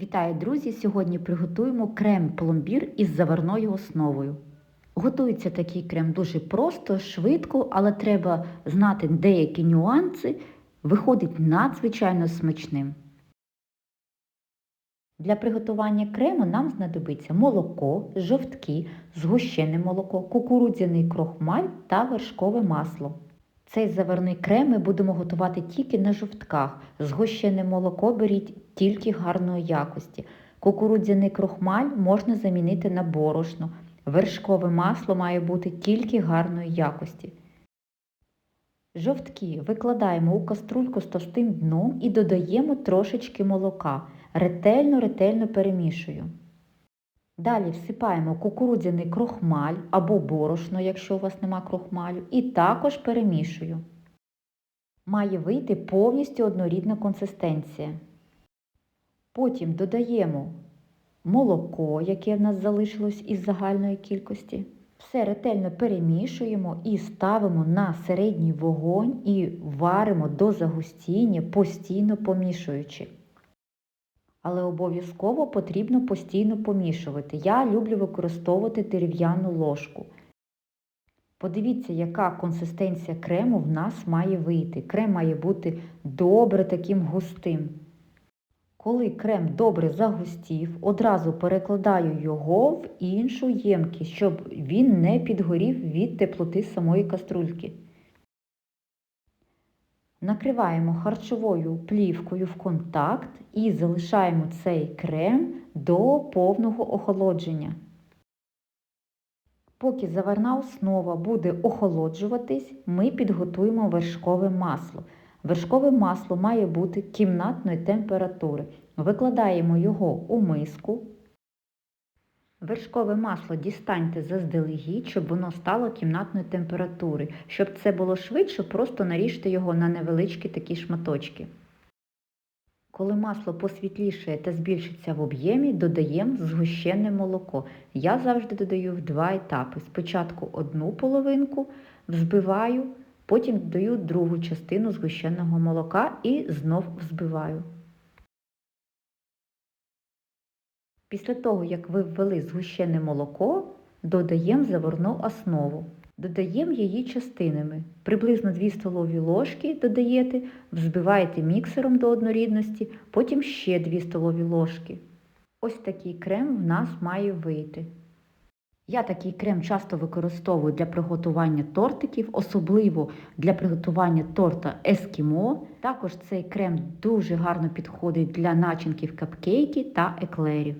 Вітаю, друзі! Сьогодні приготуємо крем-пломбір із заварною основою. Готується такий крем дуже просто, швидко, але треба знати деякі нюанси. Виходить надзвичайно смачним. Для приготування крему нам знадобиться молоко, жовтки, згущене молоко, кукурудзяний крохмаль та вершкове масло. Цей заварний крем ми будемо готувати тільки на жовтках. Згущене молоко беріть тільки гарної якості. Кукурудзяний крохмаль можна замінити на борошно. Вершкове масло має бути тільки гарної якості. Жовтки викладаємо у каструльку з товстим дном і додаємо трошечки молока. Ретельно-ретельно перемішую. Далі всипаємо кукурудзяний крохмаль або борошно, якщо у вас нема крохмалю, і також перемішую. Має вийти повністю однорідна консистенція. Потім додаємо молоко, яке в нас залишилось із загальної кількості. Все ретельно перемішуємо і ставимо на середній вогонь і варимо до загустіння, постійно помішуючи. Але обов'язково потрібно постійно помішувати. Я люблю використовувати дерев'яну ложку. Подивіться, яка консистенція крему в нас має вийти. Крем має бути добре таким густим. Коли крем добре загустів, одразу перекладаю його в іншу ємкість, щоб він не підгорів від теплоти самої каструльки. Накриваємо харчовою плівкою в контакт і залишаємо цей крем до повного охолодження. Поки заварна основа буде охолоджуватись, ми підготуємо вершкове масло. Вершкове масло має бути кімнатної температури. Викладаємо його у миску. Вершкове масло дістаньте заздалегідь, щоб воно стало кімнатної температури. Щоб це було швидше, просто наріжте його на невеличкі такі шматочки. Коли масло посвітлішає та збільшиться в об'ємі, додаємо згущене молоко. Я завжди додаю в два етапи. Спочатку одну половинку взбиваю, потім додаю другу частину згущеного молока і знов взбиваю. Після того, як ви ввели згущене молоко, додаємо заварну основу. Додаємо її частинами. Приблизно 2 столові ложки додаєте, взбиваєте міксером до однорідності, потім ще 2 столові ложки. Ось такий крем в нас має вийти. Я такий крем часто використовую для приготування тортиків, особливо для приготування торта ескімо. Також цей крем дуже гарно підходить для начинків капкейки та еклерів.